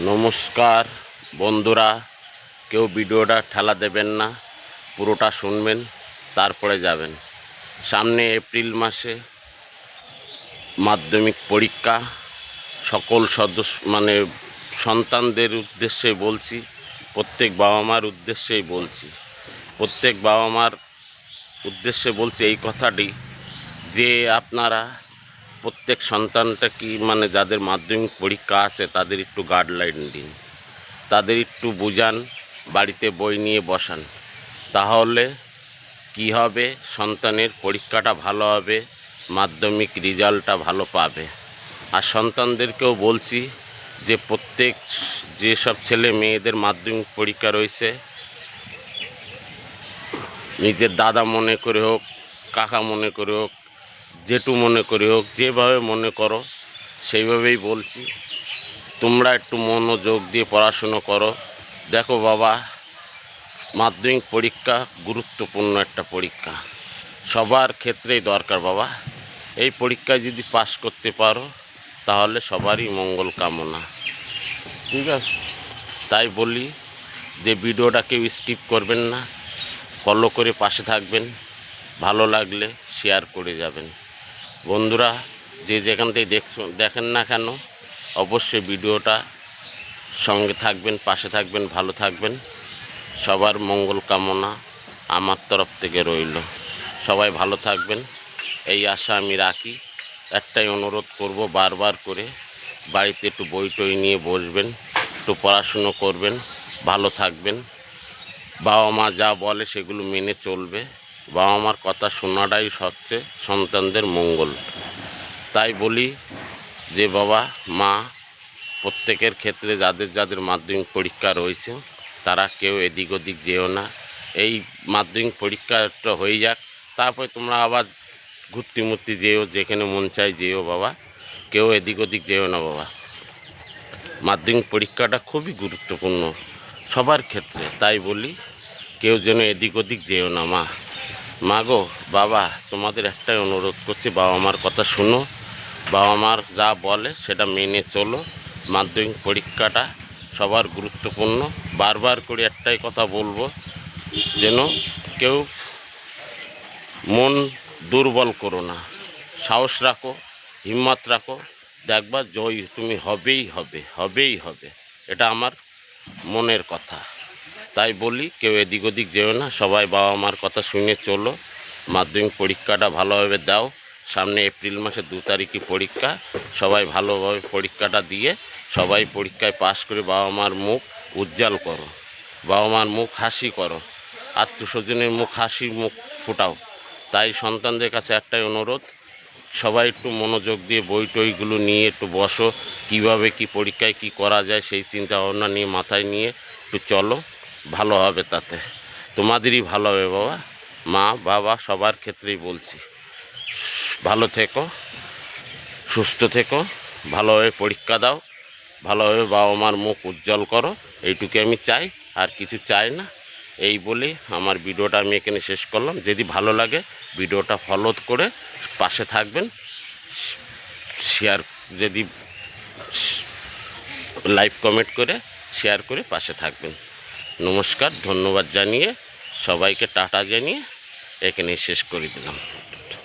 নমস্কার, বন্ধুরা। কেউ ভিডিওটা ঠেলা দেবেন না, পুরোটা শুনবেন, তারপরে যাবেন। সামনে এপ্রিল মাসে মাধ্যমিক পরীক্ষা, সকল সদস্য মানে সন্তানদের উদ্দেশ্যে বলছি, প্রত্যেক বাবা মার উদ্দেশ্যেই বলছি। প্রত্যেক বাবা মার উদ্দেশ্যে বলছি এই কথাটি, যে আপনারা প্রত্যেক সন্তানটা কি মানে যাদের মাধ্যমিক পরীক্ষা আছে, তাদের একটু গাইডলাইন দিন। তাদের একটু বুঝান, বাড়িতে বই নিয়ে বসান। তাহলে কি হবে? সন্তানের পরীক্ষাটা ভালো হবে, মাধ্যমিক রেজাল্টটা ভালো পাবে। আর সন্তানদেরকেও বলছি যে প্রত্যেক যেসব ছেলে মেয়েদের মাধ্যমিক পরীক্ষা রয়েছে, নিজের দাদা মনে করে হোক, কাকা মনে করে হোক জেঠু মনে করি হোক, যেভাবে মনে করো, সেইভাবেই বলছি। তোমরা একটু মনোযোগ দিয়ে পড়াশুনো করো। দেখো বাবা, মাধ্যমিক পরীক্ষা গুরুত্বপূর্ণ একটা পরীক্ষা। সবার ক্ষেত্রেই দরকার বাবা। এই পরীক্ষায় যদি পাশ করতে পারো, তাহলে সবারই মঙ্গল কামনা। ঠিক আছে? তাই বলি যে ভিডিওটা কেউ স্কিপ করবেন না। ফলো করে পাশে থাকবেন। ভালো লাগলে শেয়ার করে যাবেন। বন্ধুরা, যে যেখান থেকে দেখছ, দেখেন না কেন, অবশ্যই ভিডিওটা সঙ্গে থাকবেন, পাশে থাকবেন, ভালো থাকবেন। সবার মঙ্গল কামনা আমার তরফ থেকে রইল। সবাই ভালো থাকবেন। এই আশা আমি রাখি। একটাই অনুরোধ করব, বারবার করে বাড়িতে একটু বই টই নিয়ে বসবেন, একটু পড়াশুনো করবেন, ভালো থাকবেন। বাবা মা যা বলে সেগুলো মেনে চলবে। বাবা মার কথা শোনাটাই সবচেয়ে সন্তানদের মঙ্গল। তাই বলি যে বাবা, মা প্রত্যেকের ক্ষেত্রে যাদের যাদের মাধ্যমিক পরীক্ষা রয়েছে, তারা কেউ এদিক ওদিক যেও না। এই মাধ্যমিক পরীক্ষাটা হয়ে যাক, তারপরে তোমরা আবার ঘুরতি মূর্তি যেও, যেখানে মন চাই যেও বাবা। কেউ এদিক ওদিক যেও না বাবা। মাধ্যমিক পরীক্ষাটা খুবই গুরুত্বপূর্ণ সবার ক্ষেত্রে। তাই বলি, কেউ যেন এদিক ওদিক যেও না মা। মা গো, বাবা, তোমাদের একটাই অনুরোধ করছি, বাবা মার কথা শুনো। বাবা মার যা বলে সেটা মেনে চলো। মাধ্যমিক পরীক্ষাটা সবার গুরুত্বপূর্ণ। বারবার করে একটাই কথা বলব, যেন কেউ মন দুর্বল করো না। সাহস রাখো, হিম্মত রাখো, দেখবা জয়, তুমি হবেই হবে হবেই হবে। এটা আমার মনের কথা। তাই বলি, কেউ এদিক ওদিক যেও না, সবাই বাবা মার কথা শুনে চলো। মাধ্যমিক পরীক্ষাটা ভালোভাবে দাও। সামনে এপ্রিল মাসে দু তারিখে পরীক্ষা। সবাই ভালোভাবে পরীক্ষাটা দিয়ে, সবাই পরীক্ষায় পাশ করে বাবা মার মুখ উজ্জ্বল করো। বাবা মার মুখ হাসি করো। আত্মস্বজনের মুখ হাসি মুখ ফুটাও। তাই সন্তানদের কাছে একটাই অনুরোধ, সবাই একটু মনোযোগ দিয়ে বই টইগুলো নিয়ে একটু বসো। কীভাবে কি পরীক্ষায় কি করা যায় সেই চিন্তা ভাবনা নিয়ে মাথায় নিয়ে একটু চলো। ভালো হবে তাতে। তোমাদেরই ভালো হবে বাবা। মা, বাবা সবার ক্ষেত্রেই বলছি। ভালো থেকো, সুস্থ থেকো, ভালোভাবে পরীক্ষা দাও, ভালোভাবে বাবা মার মুখ উজ্জ্বল করো। এইটুকু আমি চাই, আর কিছু চাই না। এই বলে আমার ভিডিওটা আমি এখানে শেষ করলাম। যদি ভালো লাগে ভিডিওটা ফলো করে পাশে থাকবেন। শেয়ার যদি লাইভ কমেন্ট করে শেয়ার করে পাশে থাকবেন। নমস্কার ধন্যবাদ জানিয়ে সবাইকে টাটা জানিয়ে এখানে শেষ করে দিলাম।